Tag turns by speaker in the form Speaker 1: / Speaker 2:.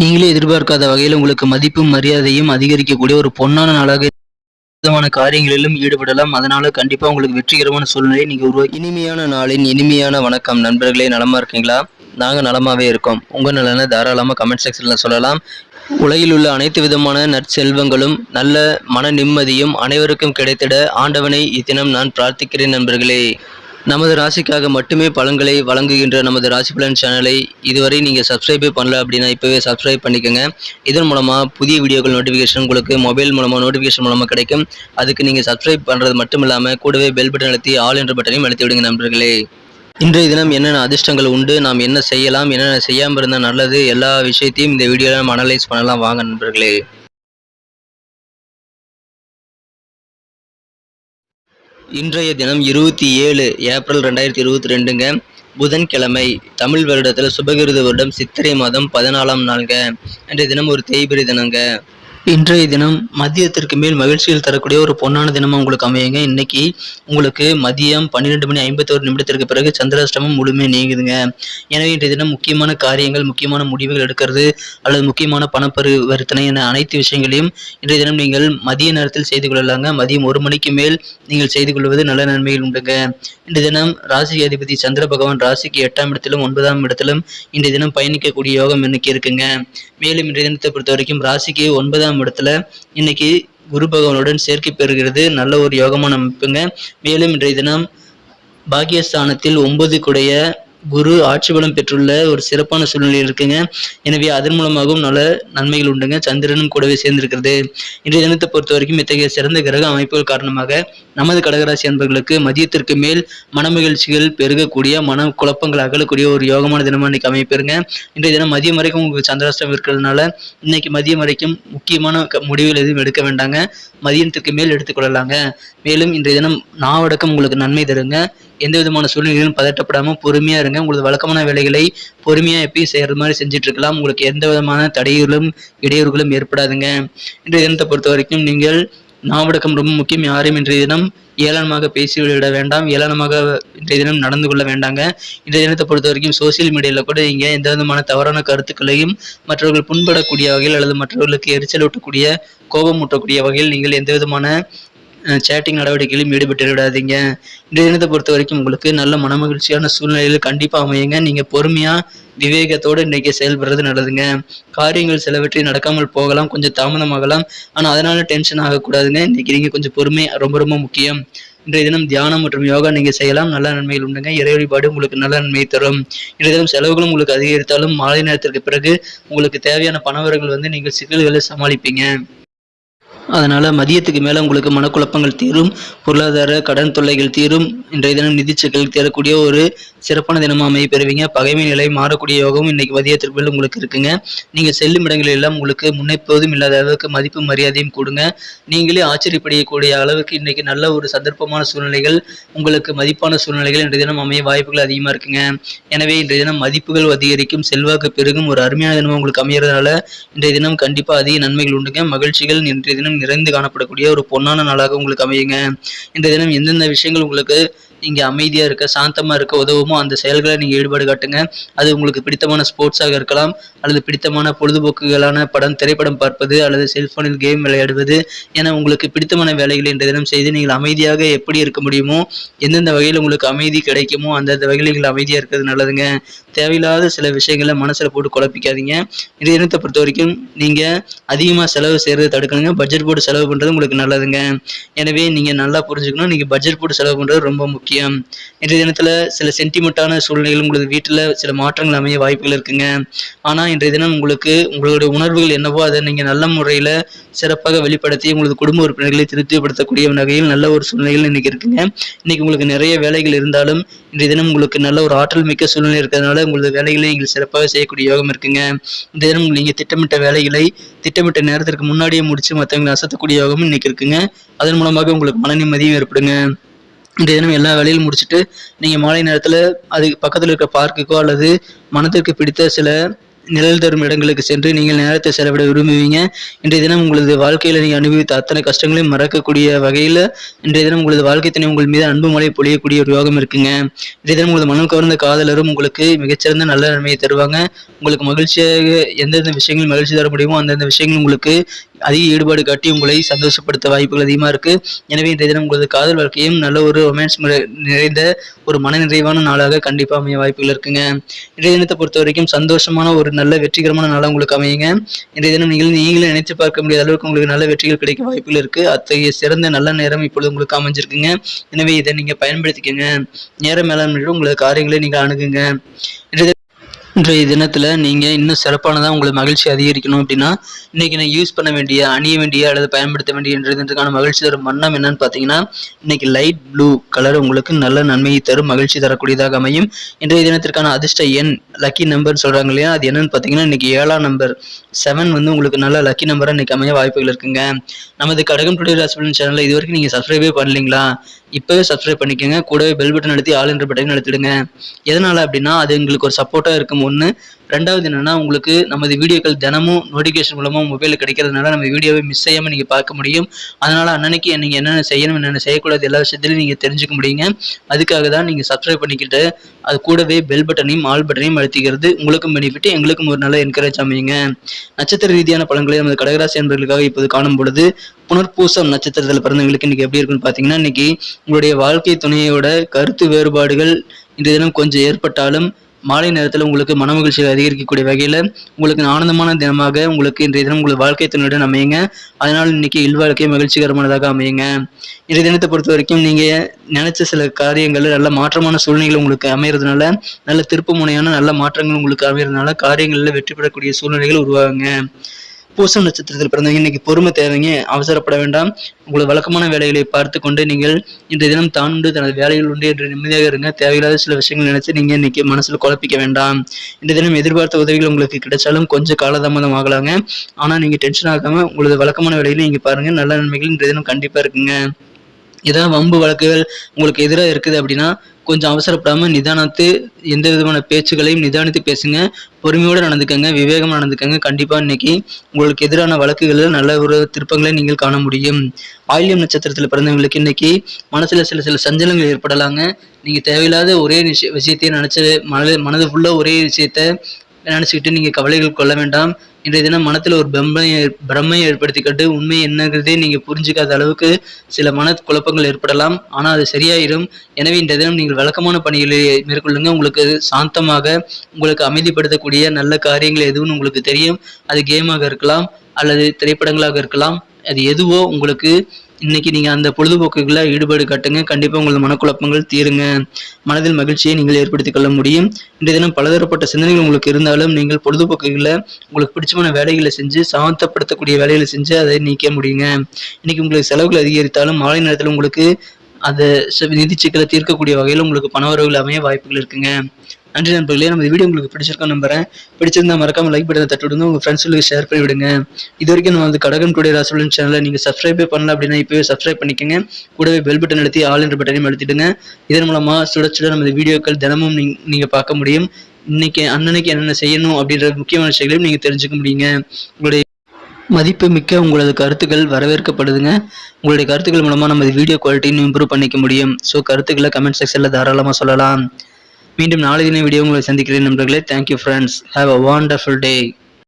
Speaker 1: நீங்களே எதிர்பார்க்காத வகையில் உங்களுக்கு மதிப்பும் மரியாதையும் அதிகரிக்கக்கூடிய ஒரு பொன்னான நாளாக விதமான காரியங்களிலும் ஈடுபடலாம். அதனால கண்டிப்பா உங்களுக்கு வெற்றிகரமான சூழ்நிலையை நீங்க உருவாக்கி இனிமையான நாளின் இனிமையான வணக்கம். நண்பர்களே நலமா இருக்கீங்களா? நாங்க நலமாவே இருக்கோம். உங்க நலனை தாராளமா கமெண்ட் செக்ஷன்ல சொல்லலாம். உலகில் உள்ள அனைத்து விதமான நற்செல்வங்களும் நல்ல மன நிம்மதியும் அனைவருக்கும் கிடைத்திட ஆண்டவனை இத்தினம் நான் பிரார்த்திக்கிறேன் நண்பர்களே. நமது ராசிக்காக மட்டுமே பலன்களை வழங்குகின்ற நமது ராசி பலன் சேனலை இதுவரை நீங்கள் சப்ஸ்கிரைபே பண்ணல அப்படின்னா இப்போவே சப்ஸ்கிரைப் பண்ணிக்கோங்க. இதன் மூலமாக புதிய வீடியோக்கள் நோட்டிஃபிகேஷன் உங்களுக்கு மொபைல் மூலமாக நோட்டிஃபிகேஷன் மூலமாக கிடைக்கும். அதுக்கு நீங்கள் சப்ஸ்கிரைப் பண்ணுறது மட்டும் இல்லாமல் கூடவே பெல் பட்டன் அழுத்தி ஆல் என்ற பட்டனையும் அழுத்தி விடுங்க நண்பர்களே. இன்றைய தினம் என்னென்ன அதிர்ஷ்டங்கள் உண்டு நாம் என்ன செய்யலாம் என்னென்ன செய்யாமல் இருந்தால் நல்லது எல்லா விஷயத்தையும் இந்த வீடியோவில் நம்ம அனலைஸ் பண்ணலாம். வாங்க நண்பர்களே. இன்றைய தினம் இருபத்தி ஏழு ஏப்ரல் ரெண்டாயிரத்தி இருபத்தி ரெண்டுங்க. புதன்கிழமை தமிழ் வருடத்தில் சுபகிருத வருடம் சித்திரை மாதம் பதினாலாம் நாள்ங்க. இன்றைய தினம் ஒரு தேய்பிரி தினங்க. இன்றைய தினம் மதியத்திற்கு மேல் மகிழ்ச்சியில் தரக்கூடிய ஒரு பொன்னான தினமாக உங்களுக்கு அமையுங்க. இன்னைக்கு உங்களுக்கு மதியம் பன்னிரெண்டு மணி ஐம்பத்தோரு நிமிடத்திற்கு பிறகு சந்திராஷ்டமம் முழுமையாக நீங்குதுங்க. எனவே இன்றைய தினம் முக்கியமான காரியங்கள் முக்கியமான முடிவுகள் எடுக்கிறது அல்லது முக்கியமான பணப்பரிவர்த்தனை என அனைத்து விஷயங்களையும் இன்றைய தினம் நீங்கள் மதிய நேரத்தில் செய்து கொள்ளலாங்க. மதியம் ஒரு மணிக்கு மேல் நீங்கள் செய்து கொள்வது நல்ல நன்மைகள் உண்டுங்க. இன்றைய தினம் ராசி அதிபதி சந்திர பகவான் ராசிக்கு எட்டாம் இடத்திலும் ஒன்பதாம் இடத்திலும் இன்றைய தினம் பயணிக்கக்கூடிய யோகம் இன்னைக்கு இருக்குங்க. மேலும் இன்றைய தினத்தை பொறுத்த வரைக்கும் ராசிக்கு ஒன்பதாம் இடத்துல இன்னைக்கு குரு பகவானுடன் சேர்க்கை பெறுகிறது. நல்ல ஒரு யோகமான அமைப்புங்க. மேலும் இன்றைய தினம் பாக்கியஸ்தானத்தில் ஒன்பது குடைய குரு ஆட்சி பலம் பெற்றுள்ள ஒரு சிறப்பான சூழ்நிலை இருக்குங்க. எனவே அதன் மூலமாகவும் நல்ல நன்மைகள் உண்டுங்க. சந்திரனும் கூடவே சேர்ந்திருக்கிறது. இன்றைய தினத்தை பொறுத்த வரைக்கும் இத்தகைய சிறந்த கிரக அமைப்புகள் காரணமாக நமது கடகராசி அன்பர்களுக்கு மதியத்திற்கு மேல் மனமகிழ்ச்சிகள் பெருகக்கூடிய மன குழப்பங்கள் அகலக்கூடிய ஒரு யோகமான தினமாக இன்னைக்கு அமைப்பெருங்க இன்றைய தினம் மதியம் வரைக்கும் உங்களுக்கு சந்திராஷ்டம் இருக்கிறதுனால இன்னைக்கு மதியம் வரைக்கும் முக்கியமான க- முடிவுகள் எதுவும் எடுக்க வேண்டாங்க. மதியத்துக்கு மேல் எடுத்துக்கொள்ளலாங்க. மேலும் இன்றைய தினம் நாவடக்கம் உங்களுக்கு நன்மை தருங்க. எந்த விதமான சூழ்நிலையிலும் பதட்டப்படாமல் பொறுமையாக இருங்க உங்களுக்கு வழக்கமான வேலைகளை பொறுமையாக எப்பயும் செய்கிற மாதிரி செஞ்சுட்டு இருக்கலாம் உங்களுக்கு எந்த விதமான தடைகளும் இடையூறுகளும் ஏற்படாதுங்க. இன்றைய தினத்தை பொறுத்த வரைக்கும் நீங்கள் நாவடக்கம் ரொம்ப முக்கியம். யாரையும் இன்றைய தினம் ஏளனமாக பேசிவிட வேண்டாம். ஏளனமாக இன்றைய தினம் நடந்து கொள்ள வேண்டாங்க. இன்றைய தினத்தை பொறுத்த வரைக்கும் சோசியல் மீடியாவில் கூட நீங்கள் எந்த விதமான தவறான கருத்துக்களையும் மற்றவர்கள் புண்படக்கூடிய வகையில் அல்லது மற்றவர்களுக்கு எரிச்சல் ஊட்டக்கூடிய கோபம் ஊட்டக்கூடிய வகையில் நீங்கள் எந்த விதமான சேட்டிங் நடவடிக்கையிலும் ஈடுபட்டு விடாதீங்க. இன்றைய தினத்தை பொறுத்த வரைக்கும் உங்களுக்கு நல்ல மனமகிழ்ச்சியான சூழ்நிலையில் கண்டிப்பாக அமையுங்க. நீங்கள் பொறுமையாக விவேகத்தோடு இன்றைக்கி செயல்படுறது நல்லதுங்க. காரியங்கள் சிலவற்றை நடக்காமல் போகலாம் கொஞ்சம் தாமதமாகலாம். ஆனால் அதனால் டென்ஷன் ஆகக்கூடாதுங்க. இன்றைக்கி நீங்கள் கொஞ்சம் பொறுமை ரொம்ப ரொம்ப முக்கியம். இன்றைய தினம் தியானம் மற்றும் யோகா நீங்கள் செய்யலாம். நல்ல நன்மைகள் உண்டுங்க. இறை வழிபாடு உங்களுக்கு நல்ல நன்மை தரும். இன்றைய தினம் செலவுகளும் உங்களுக்கு அதிகரித்தாலும் மாலை நேரத்திற்கு பிறகு உங்களுக்கு தேவையான பணவரங்கள் வந்து நீங்கள் சிக்கல்களை சமாளிப்பீங்க. அதனால் மதியத்துக்கு மேலே உங்களுக்கு மனக்குழப்பங்கள் தீரும் பொருளாதார கடன் தொல்லைகள் தீரும் இன்றைய தினம் நிதி சிக்கல் ஒரு சிறப்பான தினமாக அமைய பெறுவீங்க. பகைமை நிலை மாறக்கூடிய யோகமும் இன்னைக்கு மதியத்திற்கு மேலே உங்களுக்கு இருக்குங்க. நீங்கள் செல்லும் இடங்களில் எல்லாம் உங்களுக்கு முன்னெப்போதும் இல்லாத அளவுக்கு மதிப்பு மரியாதையும் கொடுங்க. நீங்களே ஆச்சரியப்படையக்கூடிய அளவுக்கு இன்னைக்கு நல்ல ஒரு சந்தர்ப்பமான சூழ்நிலைகள் உங்களுக்கு மதிப்பான சூழ்நிலைகள் இன்றைய தினம் அமைய வாய்ப்புகள் அதிகமாக இருக்குங்க. எனவே இன்றைய தினம் மதிப்புகள் அதிகரிக்கும் செல்வாக்கு பெருகும் ஒரு அருமையான தினம் உங்களுக்கு அமையறதுனால இன்றைய தினம் கண்டிப்பாக அதிக நன்மைகள் உண்டுங்க. மகிழ்ச்சிகள் இன்றைய தினம் நிறைந்து காணப்படக்கூடிய ஒரு பொன்னான நாளாக உங்களுக்கு அமையுங்க. இந்த தினம் எந்தெந்த விஷயங்கள் உங்களுக்கு இங்கே அமைதியாக இருக்க சாந்தமாக இருக்க உதவுமோ அந்த செயல்களை நீங்கள் ஈடுபாடு காட்டுங்க. அது உங்களுக்கு பிடித்தமான ஸ்போர்ட்ஸாக இருக்கலாம். அல்லது பிடித்தமான பொழுதுபோக்குகளான படம் திரைப்படம் பார்ப்பது அல்லது செல்ஃபோனில் கேம் விளையாடுவது. என உங்களுக்கு பிடித்தமான வேலைகளை இன்றைய தினம் செய்து நீங்கள் அமைதியாக எப்படி இருக்க முடியுமோ எந்தெந்த வகையில் உங்களுக்கு அமைதி கிடைக்குமோ அந்தந்த வகையில் நீங்கள் அமைதியாக இருக்கிறது நல்லதுங்க. தேவையில்லாத சில விஷயங்களை மனசில் போட்டு குழப்பிக்காதீங்க. இன்றைய தினத்தை பொறுத்த வரைக்கும் நீங்கள் அதிகமாக செலவு செய்கிறத தடுக்கணுங்க. பட்ஜெட் போட்டு செலவு பண்ணுறது உங்களுக்கு நல்லதுங்க. எனவே நீங்கள் நல்லா புரிஞ்சுக்கணும். நீங்கள் பட்ஜெட் போட்டு செலவு பண்ணுறது ரொம்ப முக்கியம். முக்கியம். இன்றைய தினத்தில் சில சென்டிமெண்ட்டான சூழ்நிலைகள் உங்களுக்கு வீட்டில் சில மாற்றங்கள் அமைய வாய்ப்புகள் இருக்குங்க. ஆனால் இன்றைய தினம் உங்களுக்கு உங்களுடைய உணர்வுகள் என்னவோ அதை நீங்கள் நல்ல முறையில் சிறப்பாக வெளிப்படுத்தி உங்களது குடும்ப உறுப்பினர்களை திருப்திப்படுத்தக்கூடிய வகையில் நல்ல ஒரு சூழ்நிலைகள் இன்னைக்கு இருக்குங்க. இன்னைக்கு உங்களுக்கு நிறைய வேலைகள் இருந்தாலும் இன்றைய தினம் உங்களுக்கு நல்ல ஒரு ஆற்றல் மிக்க சூழ்நிலை இருக்கிறதுனால உங்களது வேலைகளை நீங்கள் சிறப்பாக செய்யக்கூடிய யோகம் இருக்குங்க. இந்த தினம் நீங்கள் திட்டமிட்ட வேலைகளை திட்டமிட்ட நேரத்திற்கு முன்னாடியே முடிச்சு மற்றவங்களை அசத்தக்கூடிய யோகமும் இன்னைக்கு இருக்குங்க. அதன் மூலமாக உங்களுக்கு மன நிம்மதியும் ஏற்படுங்க. இந்த தினம் எல்லா வேலையும் முடிச்சுட்டு நீங்கள் மாலை நேரத்தில் அதுக்கு பக்கத்தில் இருக்க பார்க்குக்கோ அல்லது மனதிற்கு பிடித்த சில நிழல் தரும் இடங்களுக்கு சென்று நீங்கள் நேரத்தை செலவிட விரும்புவீங்க. இன்றைய தினம் உங்களது வாழ்க்கையில் நீங்கள் அனுபவித்த அத்தனை கஷ்டங்களையும் மறக்கக்கூடிய வகையில் இன்றைய தினம் உங்களது வாழ்க்கை தினம் உங்கள் மீது அன்பு மழை பொழியக்கூடிய ஒரு யோகம் இருக்குங்க. இன்றைய தினம் உங்களது மனம் கவர்ந்த காதலரும் உங்களுக்கு மிகச்சிறந்த நல்ல நன்மையை தருவாங்க. உங்களுக்கு மகிழ்ச்சியாக எந்தெந்த விஷயங்கள் மகிழ்ச்சி தர முடியுமோ அந்தந்த விஷயங்கள் உங்களுக்கு அதிக ஈடுபாடு காட்டி உங்களை சந்தோஷப்படுத்த வாய்ப்புகள் அதிகமாக இருக்கு. எனவே இன்றைய தினம் உங்களது காதல் வாழ்க்கையும் நல்ல ஒரு ரொமான்ஸ் நிறைந்த ஒரு மன நிறைவான நாளாக கண்டிப்பாக அமைய வாய்ப்புகள் இருக்குங்க. இன்றைய தினத்தை பொறுத்த வரைக்கும் சந்தோஷமான ஒரு நல்ல வெற்றிகரமான நாளாக உங்களுக்கு அமையுங்க. இன்றைய தினம் நீங்கள் நீங்களே நினைத்து பார்க்க முடியாத அளவுக்கு உங்களுக்கு நல்ல வெற்றிகள் கிடைக்க வாய்ப்புகள் இருக்கு. அத்தகைய சிறந்த நல்ல நேரம் இப்பொழுது உங்களுக்கு அமைஞ்சிருக்குங்க. எனவே இதை நீங்க பயன்படுத்திக்கங்க. நேரம் மேலாண்மையோடு உங்களது காரியங்களை நீங்க அணுகுங்க. இன்றைய இன்றைய தினத்தில் நீங்கள் இன்னும் சிறப்பானதாக உங்களுக்கு மகிழ்ச்சி அதிகரிக்கணும் அப்படின்னா இன்றைக்கி நான் யூஸ் பண்ண வேண்டிய அணிய வேண்டிய அல்லது பயன்படுத்த வேண்டிய இன்றைய தினத்துக்கான மகிழ்ச்சி தரும் வண்ணம் என்னன்னு பார்த்தீங்கன்னா இன்றைக்கி லைட் ப்ளூ கலர் உங்களுக்கு நல்ல நன்மையை தரும் மகிழ்ச்சி தரக்கூடியதாக அமையும். இன்றைய தினத்திற்கான அதிர்ஷ்ட எண் லக்கி நம்பர்னு சொல்கிறாங்க இல்லையா? அது என்னன்னு பார்த்தீங்கன்னா இன்றைக்கி ஏழாம் நம்பர் செவன் வந்து உங்களுக்கு நல்ல லக்கி நம்பராக இன்றைக்கி அமைய வாய்ப்புகள் இருக்குங்க. நமது கடகம் டுடே ராசிபலன் சேனலில் இது வரைக்கும் நீங்கள் சப்ஸ்கிரைபே பண்ணலீங்களா? இப்போவே சப்ஸ்கிரைப் பண்ணிக்கோங்க. கூடவே பெல் பட்டன் அழுத்தி ஆல் என்ற பட்டன் அழுத்திடுங்க. எதனால் அப்படின்னா அது எங்களுக்கு ஒரு சப்போர்ட்டாக இருக்கும். ஒன்று ரெண்டாவது என்னென்னா உங்களுக்கு நமது வீடியோக்கள் தினமும் நோட்டிஃபிகேஷன் மூலமாக மொபைலில் கிடைக்கிறதுனால நம்ம வீடியோவை மிஸ் செய்யாமல் நீங்கள் பார்க்க முடியும். அதனால் அன்னன்னைக்கு நீங்கள் என்னென்ன செய்யணும் என்னென்ன செய்யக்கூடாது எல்லா விஷயத்திலையும் நீங்கள் தெரிஞ்சுக்க முடியுங்க. அதுக்காக தான் நீங்கள் சப்ஸ்கிரைப் பண்ணிக்கிட்டு அது கூடவே பெல் பட்டனையும் ஆல் பட்டனையும் அழுத்திக்கிறது உங்களுக்கும் பெனிஃபிட் எங்களுக்கும் ஒரு நல்ல என்கரேஜ் அமையுங்க. நட்சத்திர ரீதியான பழங்களை நமது கடகராசி என்பவர்களுக்காக இப்போது காணும் பொழுது புனர்பூசம் நட்சத்திரத்தில் பிறந்தவங்களுக்கு இன்னைக்கு எப்படி இருக்குன்னு பார்த்தீங்கன்னா இன்னைக்கு உங்களுடைய வாழ்க்கை துணையோட கருத்து வேறுபாடுகள் இன்றைய தினம் கொஞ்சம் ஏற்பட்டாலும் மாலை நேரத்தில் உங்களுக்கு மன மகிழ்ச்சியை அதிகரிக்கக்கூடிய வகையில் உங்களுக்கு ஆனந்தமான தினமாக உங்களுக்கு இன்றைய தினம் உங்கள் வாழ்க்கை துணையுடன் அமையுங்க. அதனால் இன்னைக்கு இல்வாழ்க்கை மகிழ்ச்சிகரமானதாக அமையுங்க. இன்றைய தினத்தை பொறுத்த வரைக்கும் நீங்கள் நினைச்ச சில காரியங்கள் நல்ல மாற்றமான சூழ்நிலைகள் உங்களுக்கு அமைகிறதுனால நல்ல திருப்பு முனையான நல்ல மாற்றங்கள் உங்களுக்கு அமைகிறதுனால காரியங்களில் வெற்றி பெறக்கூடிய சூழ்நிலைகள் உருவாகுங்க. பூசம் நட்சத்திரத்தில் பிறந்தவங்க இன்னைக்கு பொறுமை தேவைங்க அவசரப்பட வேண்டாம். உங்களது வழக்கமான வேலைகளை பார்த்து கொண்டு நீங்கள் இந்த தினம் தான் உண்டு தனது வேலைகள் உண்டு என்று நிம்மதியாக இருங்க. தேவையில்லாத சில விஷயங்கள் நினைச்சு நீங்க இன்னைக்கு மனசில் குழப்பிக்க வேண்டாம். இந்த தினம் எதிர்பார்த்த உதவிகள் உங்களுக்கு கிடைச்சாலும் கொஞ்சம் காலதாமதம் ஆகலாங்க. ஆனா நீங்க டென்ஷன் ஆகாம உங்களது வழக்கமான வேலைகளை நீங்க பாருங்க. நல்ல நன்மைகள் இந்த தினம் கண்டிப்பா இருக்குங்க. ஏதாவது வம்பு வழக்குகள் உங்களுக்கு எதிராக இருக்குது அப்படின்னா கொஞ்சம் அவசரப்படாமல் நிதானத்து எந்த விதமான பேச்சுகளையும் நிதானித்து பேசுங்க. பொறுமையோடு நடந்துக்கங்க விவேகமாக நடந்துக்கங்க. கண்டிப்பாக இன்னைக்கு உங்களுக்கு எதிரான வழக்குகளில் நல்ல ஒரு திருப்பங்களை நீங்கள் காண முடியும். ஆயில்யம் நட்சத்திரத்தில் பிறந்தவங்களுக்கு இன்னைக்கு மனசில் சில சில சஞ்சலங்கள் ஏற்படலாங்க. நீங்கள் தேவையில்லாத ஒரே விஷய விஷயத்தையும் நினச்சி மனது மனது ஃபுல்லாக ஒரே விஷயத்த நினச்சிக்கிட்டு நீங்கள் கவலைகள் கொள்ள வேண்டாம். இன்றைய தினம் மனத்தில் ஒரு பிரம்மை பிரம்மையை ஏற்படுத்திக்கிட்டு உண்மை என்னங்கிறதே நீங்கள் புரிஞ்சுக்காத அளவுக்கு சில மன குழப்பங்கள் ஏற்படலாம். ஆனால் அது சரியாயிடும் எனவே இன்றைய தினம் நீங்கள் வழக்கமான பணிகளை மேற்கொள்ளுங்க. உங்களுக்கு சாந்தமாக உங்களுக்கு அமைதிப்படுத்தக்கூடிய நல்ல காரியங்கள் எதுவும் உங்களுக்கு தெரியும். அது கேமாக இருக்கலாம் அல்லது திரைப்படங்களாக இருக்கலாம். அது எதுவோ உங்களுக்கு இன்னைக்கு நீங்கள் அந்த பொழுதுபோக்குகளை ஈடுபாடு காட்டுங்க. கண்டிப்பாக உங்களது மனக்குழப்பங்கள் தீருங்க. மனதில் மகிழ்ச்சியை நீங்கள் ஏற்படுத்திக் கொள்ள முடியும். இன்றைய தினம் பலதரப்பட்ட சிந்தனைகள் உங்களுக்கு இருந்தாலும் நீங்கள் பொழுதுபோக்குகளை உங்களுக்கு பிடிச்சமான வேலைகளை செஞ்சு சாந்தப்படுத்தக்கூடிய வேலைகளை செஞ்சு அதை நீக்க முடியுங்க. இன்னைக்கு உங்களுக்கு செலவுகள் அதிகரித்தாலும் மாலை நேரத்தில் உங்களுக்கு அதை நிதி சிக்கலை தீர்க்கக்கூடிய வகையில் உங்களுக்கு பணவரவுகள் அமைய வாய்ப்புகள் இருக்குங்க. நன்றி நண்பர்களே. நம்ம வீடியோ உங்களுக்கு பிடிச்சிருக்கா நம்புறேன். பிடிச்சிருந்தா மறக்காம லைக் பட்டனை தட்டு விடுங்க. உங்க ஃப்ரெண்ட்ஸுக்கு ஷேர் பண்ணி விடுங்க. இது வரைக்கும் நம்ம வந்து கடகம் டுடே ராசுலன் சேனலை நீங்க சப்ஸ்கிரைபே பண்ணல அப்படின்னா இப்போவே சப்ஸ்கிரைப் பண்ணிக்கோங்க. கூடவே பெல் பட்டன் அழுத்தி ஆல் என்ற பட்டனையும் அழுத்திடுங்க. இதன் மூலமா சுட சுட நமது வீடியோக்கள் தினமும் நீங்க பார்க்க முடியும். இன்னைக்கு அன்னன்னைக்கு என்னென்ன செய்யணும் அப்படின்ற முக்கியமான விஷயங்களையும் நீங்க தெரிஞ்சுக்க முடியுங்க. உங்களுடைய மதிப்பு மிக்க உங்களது கருத்துக்கள் வரவேற்கப்படுதுங்க. உங்களுடைய கருத்துக்கள் மூலமாக நமது வீடியோ குவாலிட்டியும் இம்ப்ரூவ் பண்ணிக்க முடியும். ஸோ கருத்துக்களை கமெண்ட் செக்ஷனில் தாராளமாக சொல்லலாம். மீண்டும் நாளை தின வீடியோ உங்களை சந்திக்கிறேன் நண்பர்களே. Thank you friends have a wonderful day